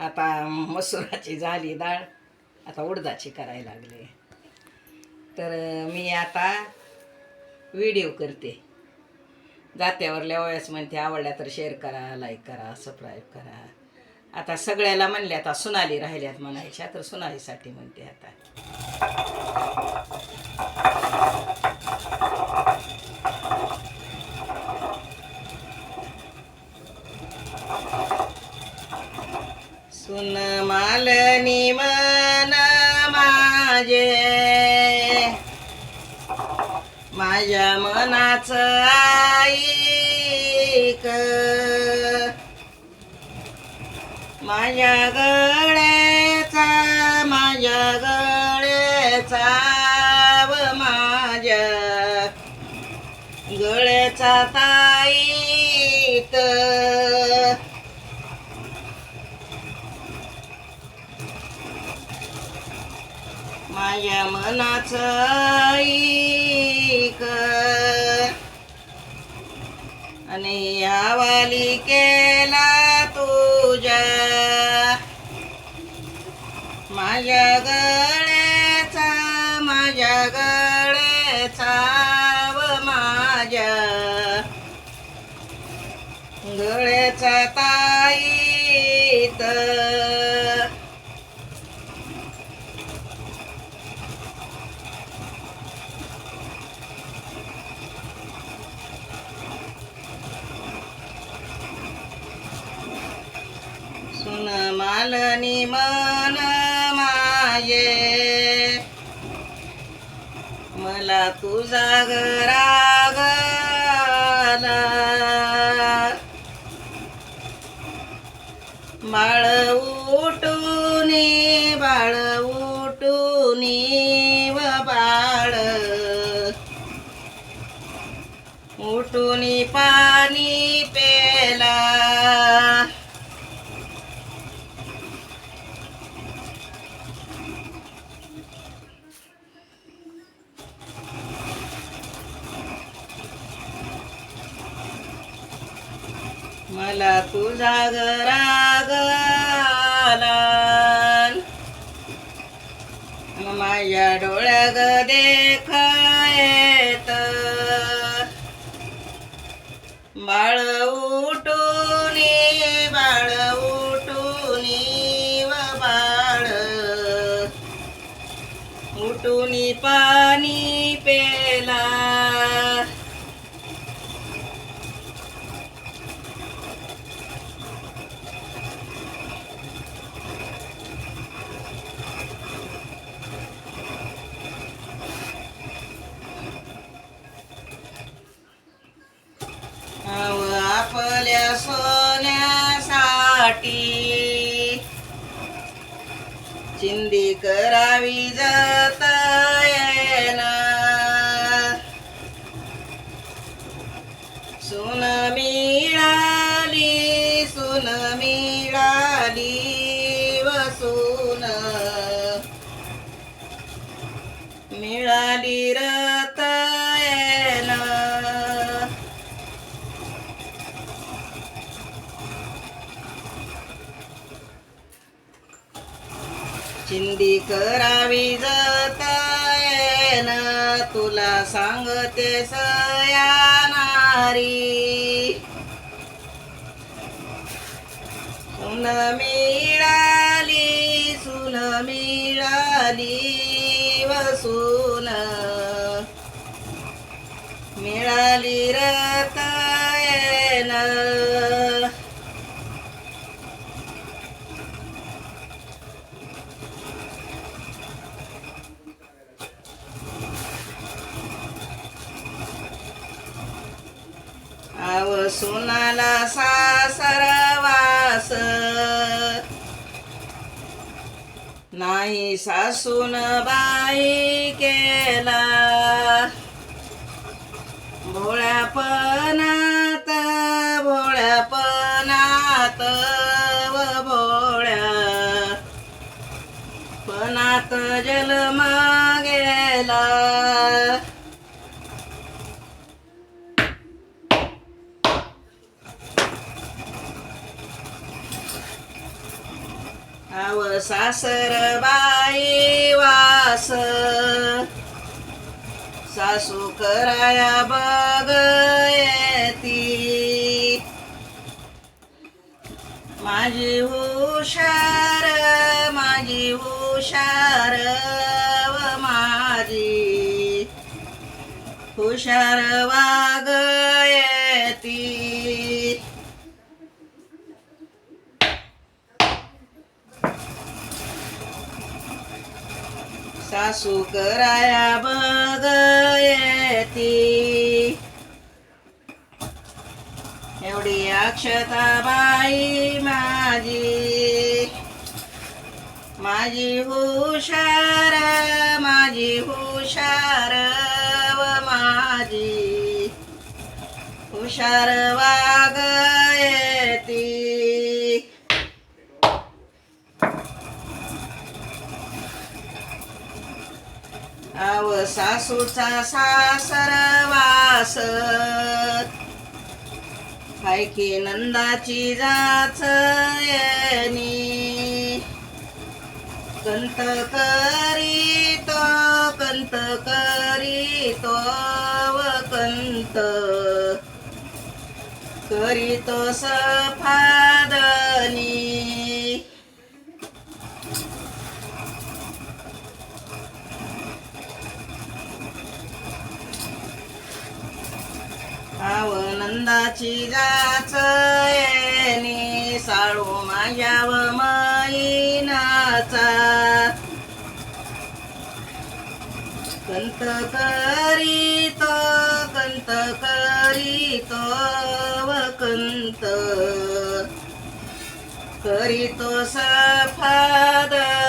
आता मसुराची झाली डाळ. आता उडदाची करायला लागले. तर मी आता व्हिडिओ करते. जात्यावर वयास म्हणते आवडल्या तर शेअर करा लाईक करा सबस्क्राईब करा. आता सगळ्याला म्हणले आता सुनाली राहिल्यात म्हणायच्या तर सुनालीसाठी म्हणते आता. माझ्या मनाचं ऐक. माझ्या गळ्याचा माझ्या गळ्याचा व माझ्या गळ्याचा ताईत. माझ्या मनाचं आणि यावाली केला तुझ्या माझ्या गळ्याचा माझ्या गळ्याचा व माझ्या. गळ्याचा ताईत सुन मालनी मन माये मला तुझा घरागला बाळ उठूनी बाळ उठूनी व बाळ. उठूनी पाणी पेला मला तुझा घरागला माझ्या डोळ्याग देखायत बाळ उठूनी बाळ उठूनी व बाळ. उठूनी पाणी पेला सोन्यासाठी चिंदी करावी जाता येना सुन मिळाली सुन मिळाली वसून. मिळाली र येना चिंदी करावी जतयन तुला सांगते सया नारी सुन मिळाली सुन मिळाली व सुन मिळाली र सुनाला सासरवास नाही सासून बाई केला. भोळ्यापणात भोळ्यापणात व भोळ्या पणात जल गेला. आव सासर बाई वास. सासू कराया बघ येती. माझी हुशार माझी हुशार व माझी. हुशार वा येती सासू कराया बघ येती. एवढी अक्षता बाई माझी. माझी हुशार माझी हुशार व माझी. हुशार वा येती आव सासूचा सासर वास नंदाची जाच येणी. कंत करी तो कंत करी तो व कंत. करी तो सफा कंत करीत कंत करीत वकंत करीतो सफादा